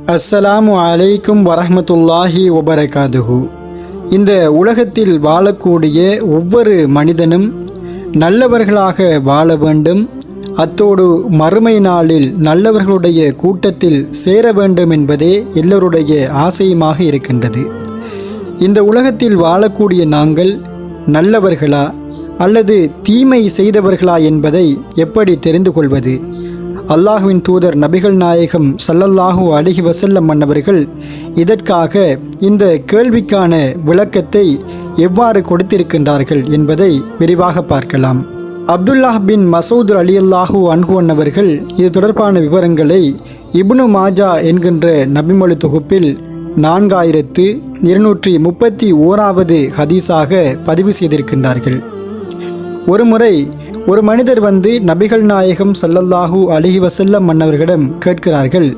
அஸ்ஸலாமு அலைக்கும் வரஹ்மத்துல்லாஹி வபரகாதுஹு. இந்த உலகத்தில் வாழக்கூடிய ஒவ்வொரு மனிதனும் நல்லவர்களாக வாழ வேண்டும். அத்தோடு மறுமை நாளில் நல்லவர்களுடைய கூட்டத்தில் சேர வேண்டும் என்பதே எல்லோருடைய ஆசையுமாக இருக்கின்றது. இந்த உலகத்தில் வாழக்கூடிய நாங்கள் நல்லவர்களா அல்லது தீமை செய்தவர்களா என்பதை எப்படி தெரிந்து கொள்வது? அல்லாஹுவின் தூதர் நபிகள் நாயகம் சல்லல்லாஹு அழகி வசல்லம் மன்னவர்கள் இதற்காக இந்த கேள்விக்கான விளக்கத்தை எவ்வாறு கொடுத்திருக்கின்றார்கள் என்பதை விரிவாக பார்க்கலாம். அப்துல்லாஹ் பின் மசூத் அலி அல்லாஹூ அன்ஹு அன்னவர்கள் இது தொடர்பான விவரங்களை இப்னு மாஜா என்கின்ற நபிமொழி தொகுப்பில் நான்காயிரத்து இருநூற்றி முப்பத்தி ஓராவது ஹதீஸாக பதிவு செய்திருக்கின்றார்கள். ஒருமுறை ஒரு மனிதர் வந்து நபிகள் நாயகம் சல்லல்லாஹூ அலிஹி வசல்லம் மன்னவர்களிடம் கேட்கிறார்கள்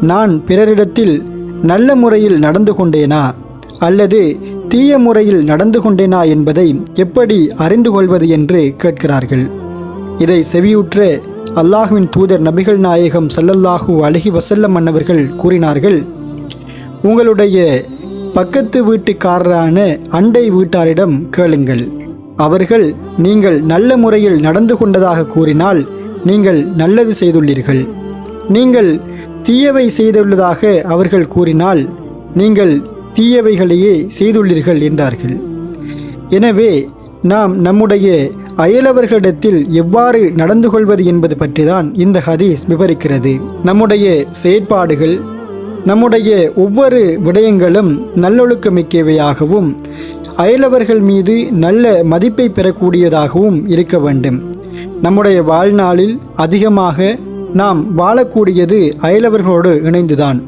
நான் பிறரிடத்தில் நல்ல முறையில் நடந்து கொண்டேனா? அல்லது தீய முறையில் நடந்து கொண்டேனா என்பதை எப்படி அறிந்து கொள்வது? என்று கேட்கிறார்கள். இதை செவியுற்ற அல்லாஹுவின் தூதர் நபிகள் நாயகம் சல்லல்லாஹு அழகி வசல்லம் மன்னவர்கள் கூறினார்கள் உங்களுடைய பக்கத்து வீட்டுக்காரரான அண்டை வீட்டாரிடம் கேளுங்கள். அவர்கள் நீங்கள் நல்ல முறையில் நடந்து கொண்டதாக கூறினால் நீங்கள் நல்லது செய்துள்ளீர்கள். நீங்கள் தீயவை செய்துள்ளதாக அவர்கள் கூறினால் நீங்கள் தீயவைகளையே செய்துள்ளீர்கள் என்றார்கள். எனவே நாம் நம்முடைய அயலவர்களிடத்தில் எவ்வாறு நடந்து கொள்வது என்பது பற்றிதான் இந்த ஹதீஸ் விவரிக்கிறது. நம்முடைய செயற்பாடுகள் நம்முடைய ஒவ்வொரு விடயங்களும் நல்லொழுக்கமிக்கவையாகவும் அயலவர்கள் மீது நல்ல மதிப்பை பெறக்கூடியதாகவும் இருக்க வேண்டும். நம்முடைய வாழ்நாளில் அதிகமாக நாம் வாழக்கூடியது அயலவர்களோடு இணைந்துதான்.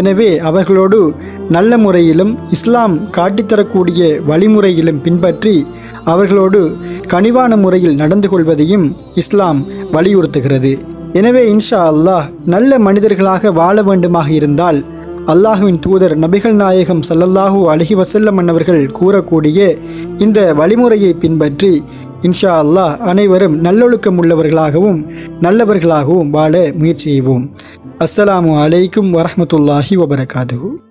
எனவே அவர்களோடு நல்ல முறையிலும் இஸ்லாம் காட்டித்தரக்கூடிய வழிமுறையிலும் பின்பற்றி அவர்களோடு கனிவான முறையில் நடந்து கொள்வதையும் இஸ்லாம் வலியுறுத்துகிறது. எனவே இன்ஷா அல்லாஹ் நல்ல மனிதர்களாக வாழ வேண்டுமாக இருந்தால் அல்லாஹுவின் தூதர் நபிகள் நாயகம் சல்லல்லாஹூ அலஹி வசல்லம் அன்னவர்கள் கூறக்கூடிய இந்த வழிமுறையை பின்பற்றி இன்ஷா அல்லாஹ் அனைவரும் நல்லொழுக்கம் உள்ளவர்களாகவும் நல்லவர்களாகவும் வாழ முயற்சி செய்வோம். அஸ்ஸலாமு அலைக்கும் வரமத்துல்லாஹி வபரகாதுஹூ.